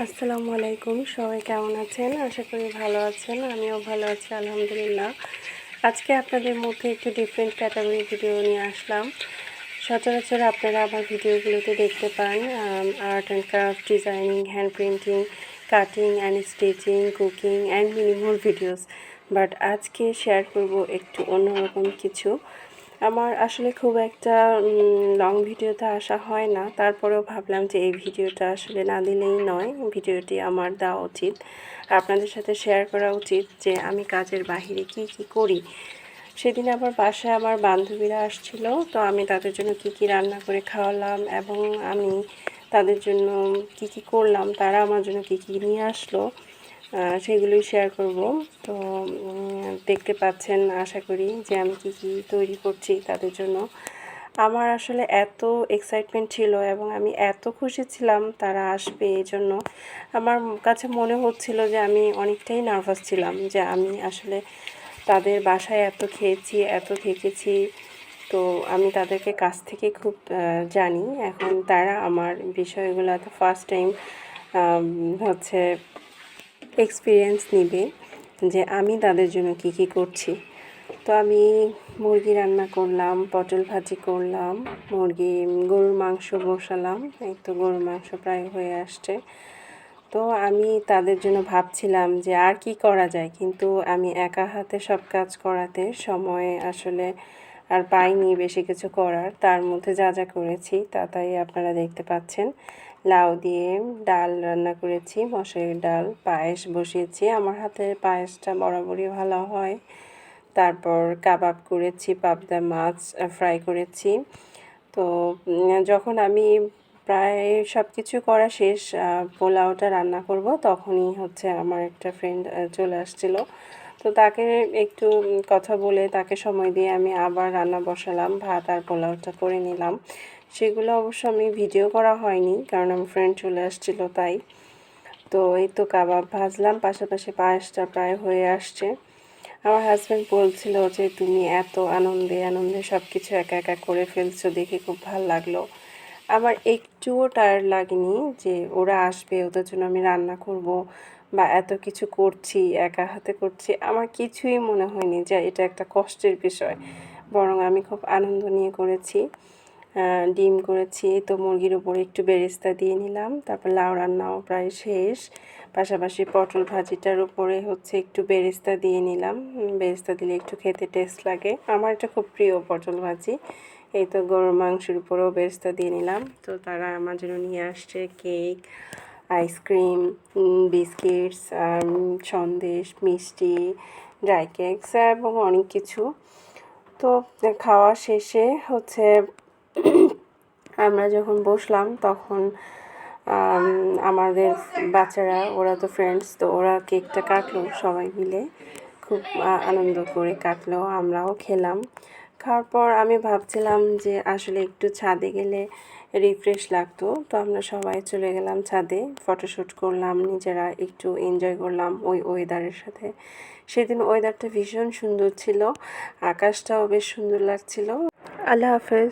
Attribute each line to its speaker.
Speaker 1: আসসালামু আলাইকুম, সবাই কেমন আছেন? আশা করি ভালো আছেন, আমিও ভালো আছি, আলহামদুলিল্লাহ। আজকে আপনাদের মধ্যে একটু ডিফারেন্ট ক্যাটাগরি ভিডিও নিয়ে আসলাম। সচরাচর আপনারা আমার ভিডিওগুলোতে দেখতে পান art and craft designing hand printing cutting and stitching cooking and minimal videos but আজকে শেয়ার করব একটু অন্যরকম কিছু। আমার আসলে খুব একটা লং ভিডিওতে আসা হয় না। তারপরেও ভাবলাম যে এই ভিডিওটা আসলে না দিলেই নয়, ভিডিওটি আমার দেওয়া উচিত। আপনাদের সাথে শেয়ার করা উচিত যে আমি কাজের বাহিরে কি কি করি। সেদিন আবার বাসায় আমার বান্ধবীরা আসছিল, তো আমি তাদের জন্য কি কি রান্না করে খাওয়ালাম এবং আমি তাদের জন্য কি কি করলাম, তারা আমার জন্য কি কি নিয়ে আসলো। সেগুলোই শেয়ার করব। তো দেখতে পাচ্ছেন, আশা করি যে আমি কী কী তৈরি করছি তাদের জন্য। আমার আসলে এত এক্সাইটমেন্ট ছিল এবং আমি এত খুশি ছিলাম তারা আসবে এই জন্য। আমার কাছে মনে হচ্ছিল যে আমি অনেকটাই নার্ভাস ছিলাম যে আমি আসলে তাদের বাসায় এত খেয়েছি, এত থেকেছি। তো আমি তাদেরকে কাছ থেকে খুব জানি। এখন তারা আমার বিষয়গুলো ফার্স্ট টাইম হচ্ছে এক্সপিরিয়েন্স নিবে যে আমি তাদের জন্য কি কি করছি। তো আমি মুরগি রান্না করলাম, পটল ভাজি করলাম, মুরগি, গরুর মাংস বসালাম, এই তো গরুর মাংস প্রায় হয়ে আসছে। তো আমি তাদের জন্য ভাবছিলাম যে আর কি করা যায়, কিন্তু আমি একা হাতে সব কাজ করাতে সময় আসলে আর পাইনি বেশি কিছু করার, তার মধ্যে যা যা করেছি তা তাই আপনারা দেখতে পাচ্ছেন। লাউ দিয়ে ডাল রান্না করেছি মশারির ডাল, পায়েস বসিয়েছি। আমার হাতের পায়েসটা বরাবরই ভালো হয়। তারপর কাবাব করেছি, পাবদা মাছ ফ্রাই করেছি। তো যখন আমি প্রায় সব কিছু করা শেষ পোলাওটা রান্না করব। তখনই হচ্ছে আমার একটা ফ্রেন্ড চলে আসছিল। তো তাকে একটু কথা বলে তাকে সময় দিয়ে আমি আবার রান্না বসালাম, ভাত আর পোলাওটা করে নিলাম। সেগুলো অবশ্য আমি ভিডিও করা হয়নি, কারণ আমার ফ্রেন্ড চলে আসছিল তাই। তো এই তো কাবাব ভাজলাম, পাশাপাশি পায়েসটা প্রায় হয়ে আসছে। আমার হাজব্যান্ড বলছিল যে, তুমি এত আনন্দে আনন্দে সব কিছু একা একা করে ফেলছো, দেখে খুব ভালো লাগল। আমার একটুও টায়ার লাগেনি যে ওরা আসবে, ওদের জন্য আমি রান্না করব বা এত কিছু করছি, একা হাতে করছি, আমার কিছুই মনে হয়নি যে এটা একটা কষ্টের বিষয়। বরং আমি খুব আনন্দ নিয়ে করেছি ডিম করেছি, তো মুরগির উপরে একটু বেরেস্তা দিয়ে নিলাম, তারপর লাউ রান্নাও প্রায় শেষ। পাশাপাশি পটল ভাজিটার উপরে হচ্ছে একটু বেরেস্তা দিয়ে নিলাম বেরেস্তা দিলে একটু খেতে টেস্ট লাগে। আমার এটা খুব প্রিয় পটল ভাজি। এই তো গরুর মাংসের উপরেও বেরেস্তা দিয়ে নিলাম। তো তারা আমার জন্য নিয়ে আসছে কেক, আইসক্রিম বিস্কিটস সন্দেশ, মিষ্টি, ড্রাই কেকস এবং অনেক কিছু। তো খাওয়া শেষে হচ্ছে আমরা যখন বসলাম তখন আমাদের বাচ্চারা, ওরা তো ফ্রেন্ডস তো ওরা কেকটা কাটলো সবাই মিলে। খুব আনন্দ করে কাটলো, আমরাও খেলাম। খাওয়ার পর আমি ভাবছিলাম যে আসলে একটু ছাদে গেলে রিফ্রেশ লাগতো। তো আমরা সবাই চলে গেলাম ছাদে ফটোশ্যুট করলাম, নিজেরা একটু এনজয় করলাম ওই ওয়েদারের সাথে। সেদিন ওয়েদারটা ভীষণ সুন্দর ছিল, আকাশটাও বেশ সুন্দর লাগছিল। আল্লাহ হাফেজ।